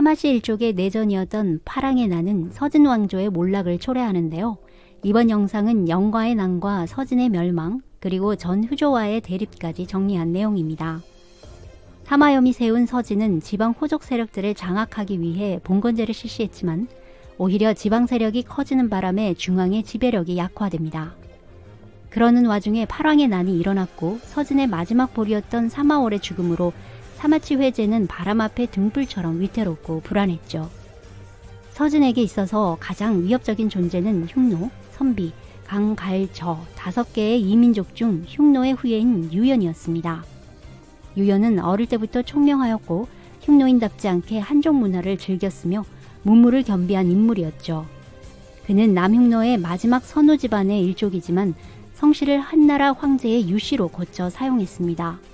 사마시 일족의 내전이었던 파랑의 난은 서진 왕조의 몰락을 초래하는데요. 이번 영상은 영과의 난과 서진의 멸망, 그리고 전 후조와의 대립까지 정리한 내용입니다. 사마염이 세운 서진은 지방 호족 세력들을 장악하기 위해 봉건제를 실시했지만 오히려 지방 세력이 커지는 바람에 중앙의 지배력이 약화됩니다. 그러는 와중에 파랑의 난이 일어났고 서진의 마지막 볼이었던 사마월의 죽음으로 사마치 회제는 바람 앞에 등불처럼 위태롭고 불안했죠. 서진에게 있어서 가장 위협적인 존재는 흉노, 선비, 강, 갈, 저 다섯 개의 이민족 중 흉노의 후예인 유연이었습니다. 유연은 어릴 때부터 총명하였고 흉노인답지 않게 한족 문화를 즐겼으며 문무를 겸비한 인물이었죠. 그는 남흉노의 마지막 선우 집안의 일족이지만 성씨를 한나라 황제의 유씨로 고쳐 사용했습니다.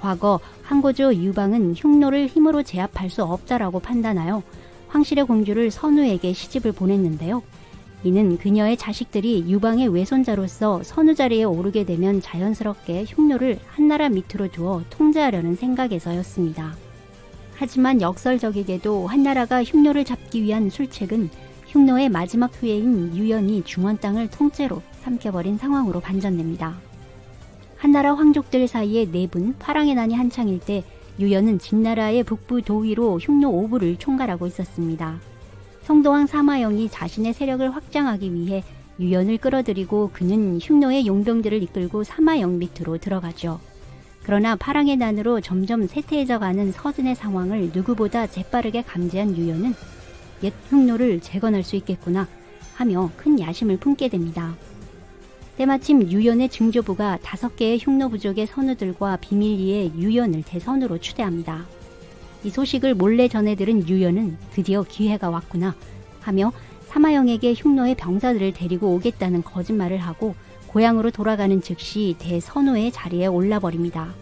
과거 한고조 유방은 흉노를 힘으로 제압할 수 없다라고 판단하여 황실의 공주를 선우에게 시집을 보냈는데요. 이는 그녀의 자식들이 유방의 외손자로서 선우 자리에 오르게 되면 자연스럽게 흉노를 한나라 밑으로 두어 통제하려는 생각에서였습니다. 하지만 역설적이게도 한나라가 흉노를 잡기 위한 술책은 흉노의 마지막 후예인 유연이 중원 땅을 통째로 삼켜버린 상황으로 반전됩니다. 한나라 황족들 사이에 내분 파랑의 난이 한창일 때 유연은 진나라의 북부 도위로 흉노 오부를 총괄하고 있었습니다. 성도왕 사마영이 자신의 세력을 확장하기 위해 유연을 끌어들이고 그는 흉노의 용병들을 이끌고 사마영 밑으로 들어가죠. 그러나 파랑의 난으로 점점 쇠퇴해져 가는 서진의 상황을 누구보다 재빠르게 감지한 유연은 옛 흉노를 재건할 수 있겠구나 하며 큰 야심을 품게 됩니다. 때마침 유연의 증조부가 다섯 개의 흉노 부족의 선우들과 비밀리에 유연을 대선으로 추대합니다. 이 소식을 몰래 전해들은 유연은 드디어 기회가 왔구나 하며 사마영에게 흉노의 병사들을 데리고 오겠다는 거짓말을 하고 고향으로 돌아가는 즉시 대선우의 자리에 올라버립니다.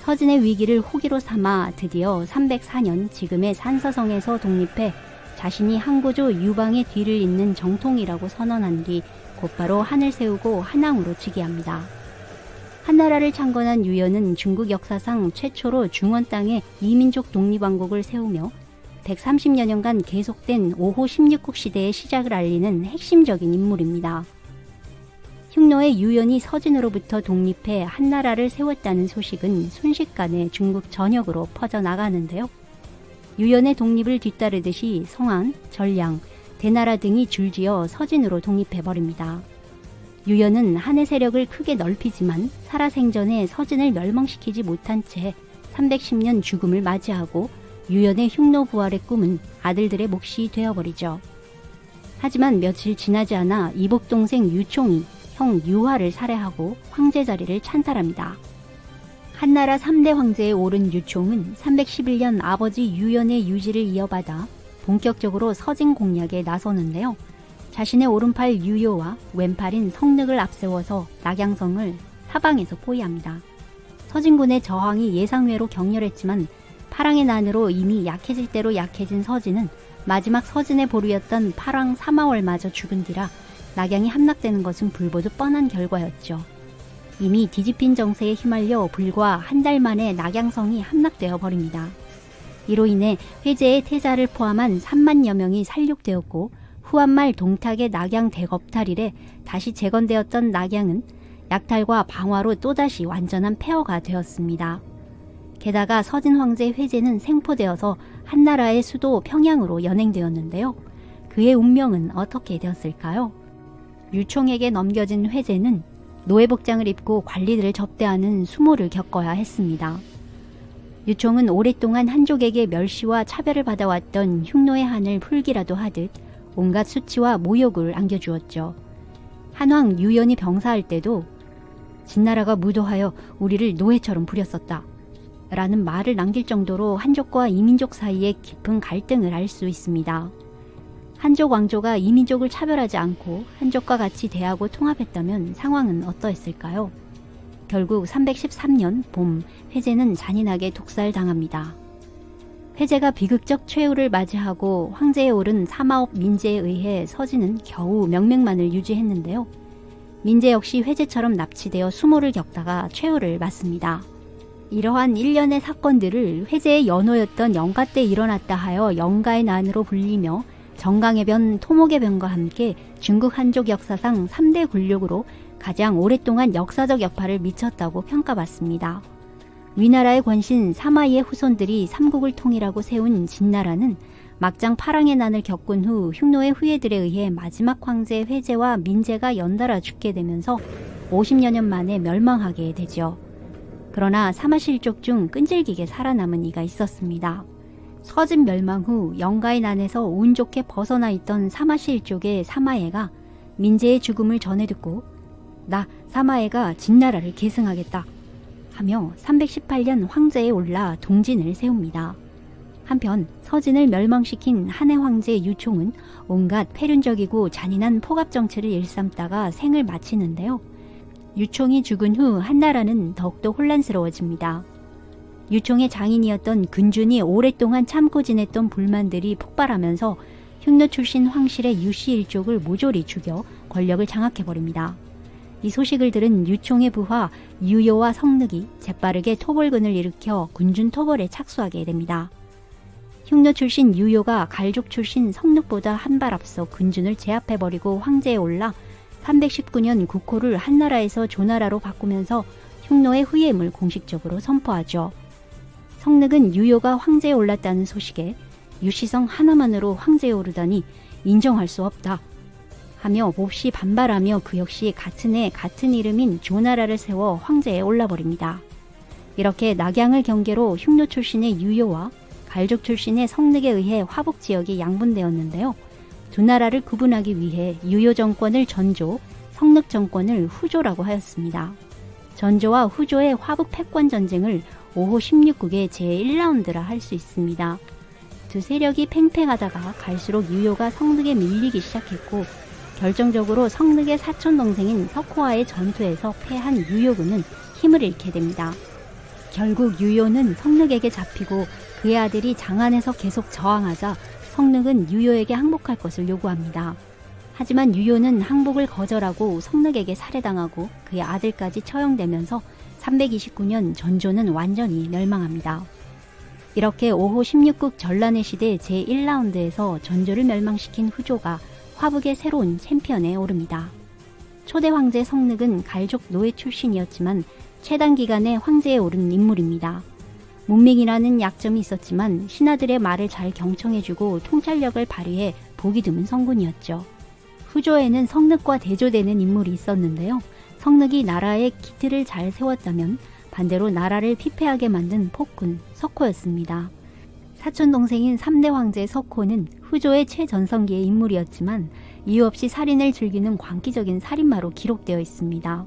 서진의 위기를 호기로 삼아 드디어 304년 지금의 산서성에서 독립해 자신이 항고조 유방의 뒤를 잇는 정통이라고 선언한 뒤 곧바로 한을 세우고 한왕으로 즉위합니다. 한나라를 창건한 유연은 중국 역사상 최초로 중원 땅에 이민족 독립왕국을 세우며 130여 년간 계속된 5호 16국 시대의 시작을 알리는 핵심적인 인물입니다. 흉노의 유연이 서진으로부터 독립해 한나라를 세웠다는 소식은 순식간에 중국 전역으로 퍼져나가는데요. 유연의 독립을 뒤따르듯이 성안, 전량, 대나라 등이 줄지어 서진으로 독립해버립니다. 유연은 한의 세력을 크게 넓히지만 살아생전에 서진을 멸망시키지 못한 채 310년 죽음을 맞이하고 유연의 흉노 부활의 꿈은 아들들의 몫이 되어버리죠. 하지만 며칠 지나지 않아 이복 동생 유총이 형 유화를 살해하고 황제 자리를 찬탈합니다. 한나라 3대 황제에 오른 유총은 311년 아버지 유연의 유지를 이어받아 본격적으로 서진 공략에 나서는데요. 자신의 오른팔 유효와 왼팔인 성능을 앞세워서 낙양성을 사방에서 포위합니다. 서진군의 저항이 예상외로 격렬했지만 파랑의 난으로 이미 약해질 대로 약해진 서진은 마지막 서진의 보루였던 파랑 사마월마저 죽은 뒤라 낙양이 함락되는 것은 불보듯 뻔한 결과였죠. 이미 뒤집힌 정세에 휘말려 불과 한 달 만에 낙양성이 함락되어 버립니다. 이로 인해 회제의 태자를 포함한 3만여 명이 살육되었고 후한말 동탁의 낙양 대겁탈 이래 다시 재건되었던 낙양은 약탈과 방화로 또다시 완전한 폐허가 되었습니다. 게다가 서진 황제 회제는 생포되어서 한나라의 수도 평양으로 연행되었는데요. 그의 운명은 어떻게 되었을까요? 유총에게 넘겨진 회제는 노예복장을 입고 관리들을 접대하는 수모를 겪어야 했습니다. 유총은 오랫동안 한족에게 멸시와 차별을 받아왔던 흉노의 한을 풀기라도 하듯 온갖 수치와 모욕을 안겨주었죠. 한왕 유연이 병사할 때도 진나라가 무도하여 우리를 노예처럼 부렸었다. 라는 말을 남길 정도로 한족과 이민족 사이에 깊은 갈등을 알 수 있습니다. 한족 왕조가 이민족을 차별하지 않고 한족과 같이 대하고 통합했다면 상황은 어떠했을까요? 결국 313년 봄 회제는 잔인하게 독살당합니다. 회제가 비극적 최후를 맞이하고 황제에 오른 사마업 민제에 의해 서진은 겨우 명맥만을 유지했는데요. 민제 역시 회제처럼 납치되어 수모를 겪다가 최후를 맞습니다. 이러한 일련의 사건들을 회제의 연호였던 영가 때 일어났다 하여 영가의 난으로 불리며 정강의 변, 토목의 변과 함께 중국 한족 역사상 3대 굴욕으로 가장 오랫동안 역사적 여파를 미쳤다고 평가받습니다. 위나라의 권신 사마이의 후손들이 삼국을 통일하고 세운 진나라는 막장 파랑의 난을 겪은 후 흉노의 후예들에 의해 마지막 황제 회제와 민제가 연달아 죽게 되면서 50여 년 만에 멸망하게 되죠. 그러나 사마실족 중 끈질기게 살아남은 이가 있었습니다. 서진 멸망 후 영가의 난에서 운 좋게 벗어나 있던 사마실족의 사마예가 민제의 죽음을 전해 듣고 나 사마예가 진나라를 계승하겠다 하며 318년 황제에 올라 동진을 세웁니다. 한편 서진을 멸망시킨 한해 황제 유총은 온갖 폐륜적이고 잔인한 포갑 정치를 일삼다가 생을 마치는데요. 유총이 죽은 후 한나라는 더욱더 혼란스러워집니다. 유총의 장인이었던 근준이 오랫동안 참고 지냈던 불만들이 폭발하면서 흉노 출신 황실의 유씨 일족을 모조리 죽여 권력을 장악해버립니다. 이 소식을 들은 유총의 부하 유요와 성늑이 재빠르게 토벌군을 일으켜 군준 토벌에 착수하게 됩니다. 흉노 출신 유요가 갈족 출신 성늑보다 한 발 앞서 군준을 제압해버리고 황제에 올라 319년 국호를 한나라에서 조나라로 바꾸면서 흉노의 후예임을 공식적으로 선포하죠. 성늑은 유요가 황제에 올랐다는 소식에 유시성 하나만으로 황제에 오르다니 인정할 수 없다. 하며 몹시 반발하며 그 역시 같은 해 같은 이름인 조나라를 세워 황제에 올라버립니다. 이렇게 낙양을 경계로 흉노 출신의 유요와 갈족 출신의 성늑에 의해 화북 지역이 양분되었는데요. 두 나라를 구분하기 위해 유요 정권을 전조, 성늑 정권을 후조라고 하였습니다. 전조와 후조의 화북 패권 전쟁을 5호 16국의 제1라운드라 할 수 있습니다. 두 세력이 팽팽하다가 갈수록 유요가 성늑에 밀리기 시작했고 결정적으로 성늑의 사촌 동생인 석호와의 전투에서 패한 유요군은 힘을 잃게 됩니다. 결국 유요는 성늑에게 잡히고 그의 아들이 장안에서 계속 저항하자 성늑은 유요에게 항복할 것을 요구합니다. 하지만 유요는 항복을 거절하고 성늑에게 살해당하고 그의 아들까지 처형되면서 329년 전조는 완전히 멸망합니다. 이렇게 5호 16국 전란의 시대 제1라운드에서 전조를 멸망시킨 후조가 화북의 새로운 챔피언에 오릅니다. 초대 황제 성늑은 갈족 노예 출신이었지만 최단 기간에 황제에 오른 인물입니다. 문맹이라는 약점이 있었지만 신하들의 말을 잘 경청해주고 통찰력을 발휘해 보기 드문 성군이었죠. 후조에는 성늑과 대조되는 인물이 있었는데요. 성늑이 나라의 기틀을 잘 세웠다면 반대로 나라를 피폐하게 만든 폭군 석호였습니다. 사촌 동생인 3대 황제 석호는 후조의 최전성기의 인물이었지만 이유 없이 살인을 즐기는 광기적인 살인마로 기록되어 있습니다.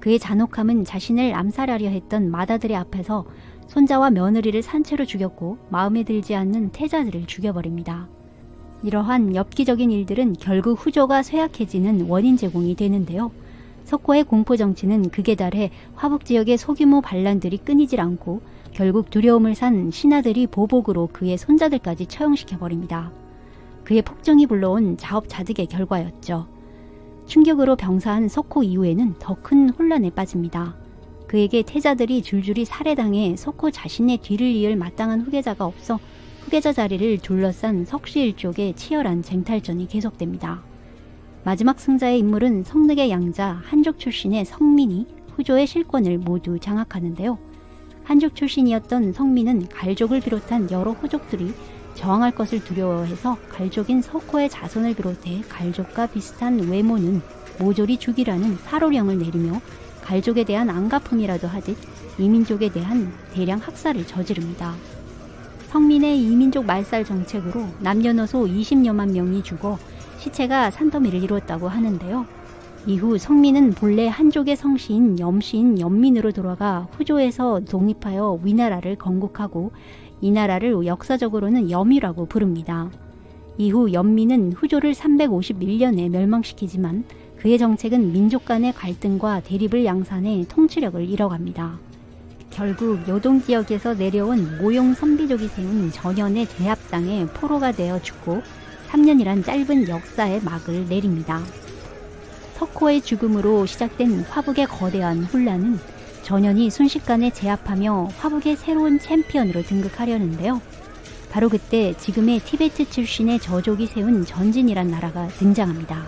그의 잔혹함은 자신을 암살하려 했던 마다들의 앞에서 손자와 며느리를 산채로 죽였고 마음에 들지 않는 태자들을 죽여버립니다. 이러한 엽기적인 일들은 결국 후조가 쇠약해지는 원인 제공이 되는데요. 석호의 공포 정치는 극에 달해 화북 지역의 소규모 반란들이 끊이질 않고 결국 두려움을 산 신하들이 보복으로 그의 손자들까지 처형시켜 버립니다. 그의 폭정이 불러온 자업자득의 결과였죠. 충격으로 병사한 석호 이후에는 더 큰 혼란에 빠집니다. 그에게 태자들이 줄줄이 살해당해 석호 자신의 뒤를 이을 마땅한 후계자가 없어 후계자 자리를 둘러싼 석시일 쪽의 치열한 쟁탈전이 계속됩니다. 마지막 승자의 인물은 성늑의 양자 한족 출신의 성민이 후조의 실권을 모두 장악하는데요. 한족 출신이었던 성민은 갈족을 비롯한 여러 호족들이 저항할 것을 두려워해서 갈족인 석호의 자손을 비롯해 갈족과 비슷한 외모는 모조리 죽이라는 살호령을 내리며 갈족에 대한 안가품이라도 하듯 이민족에 대한 대량 학살을 저지릅니다. 성민의 이민족 말살 정책으로 남녀노소 20여만 명이 죽어 시체가 산더미를 이루었다고 하는데요. 이후 성민은 본래 한족의 성시인 염시인 연민으로 돌아가 후조에서 독립하여 위나라를 건국하고 이 나라를 역사적으로는 염이라고 부릅니다. 이후 연민은 후조를 351년에 멸망시키지만 그의 정책은 민족 간의 갈등과 대립을 양산해 통치력을 잃어갑니다. 결국 요동 지역에서 내려온 모용 선비족이 세운 전연의 제압당에 포로가 되어 죽고 3년이란 짧은 역사의 막을 내립니다. 석호의 죽음으로 시작된 화북의 거대한 혼란은 전현이 순식간에 제압하며 화북의 새로운 챔피언으로 등극하려는데요. 바로 그때 지금의 티베트 출신의 저족이 세운 전진이란 나라가 등장합니다.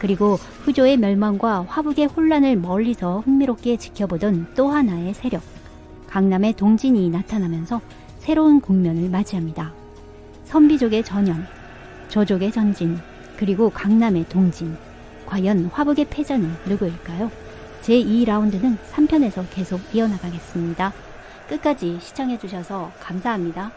그리고 후조의 멸망과 화북의 혼란을 멀리서 흥미롭게 지켜보던 또 하나의 세력, 강남의 동진이 나타나면서 새로운 국면을 맞이합니다. 선비족의 전현, 저족의 전진, 그리고 강남의 동진. 과연 화북의 패자는 누구일까요? 제2라운드는 3편에서 계속 이어나가겠습니다. 끝까지 시청해주셔서 감사합니다.